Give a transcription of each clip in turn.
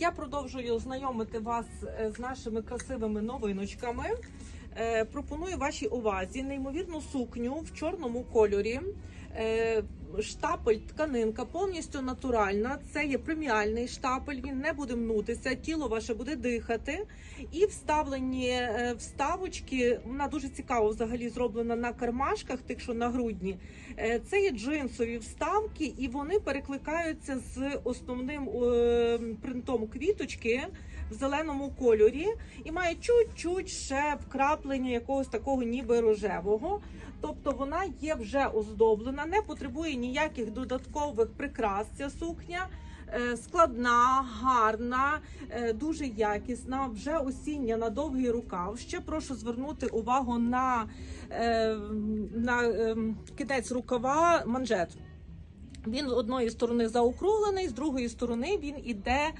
Я продовжую знайомити вас е, з нашими красивими новиночками. Е, Пропоную вашій увазі неймовірну сукню в чорному кольорі. Е, Штапель тканинка повністю натуральна. Це є преміальний штапель. Він не буде мнутися, тіло ваше буде дихати. І вставлені е, вставочки. Вона дуже цікаво взагалі зроблена на кармашках, тих, що на грудні. Це є джинсові вставки, і вони перекликаються з основним принтом квіточки в зеленому кольорі, і має чуть-чуть ще вкраплення якогось такого ніби рожевого. Тобто вона є вже оздоблена, не потребує ніяких додаткових прикрас. Ця сукня. Е, Складна, гарна, е, дуже якісна, вже осіння на довгий рукав. Ще прошу звернути увагу на, е, на ем, кінець рукава манжет. Він з одної сторони заокруглений, з другої сторони він іде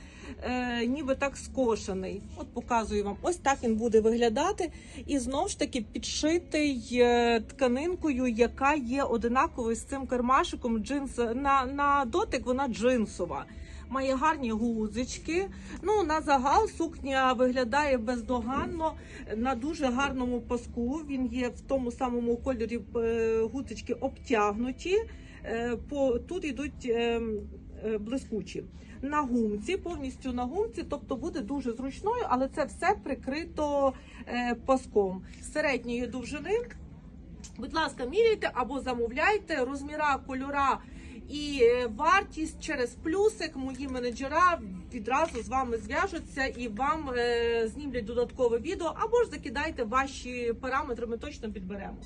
е, ніби так скошений. От показую вам. Ось так він буде виглядати. І знову ж таки підшитий е, тканинкою, яка є одинаковою з цим кармашиком. Джинс на, на дотик вона джинсова. Має гарні гузички. Ну на загал сукня виглядає бездоганно на дуже гарному паску. Він є в тому самому кольорі е, гузички обтягнуті. Е, По тут йдуть е, е, блискучі на гумці, повністю на гумці, тобто буде дуже зручною, але це все прикрито паском середньої довжини. Будь ласка, міряйте або замовляйте розміра, кольора і вартість через плюсик. Мої менеджера відразу з вами зв'яжуться і вам знімлять додаткове відео, або ж закидайте ваші параметри. Ми точно підберемо.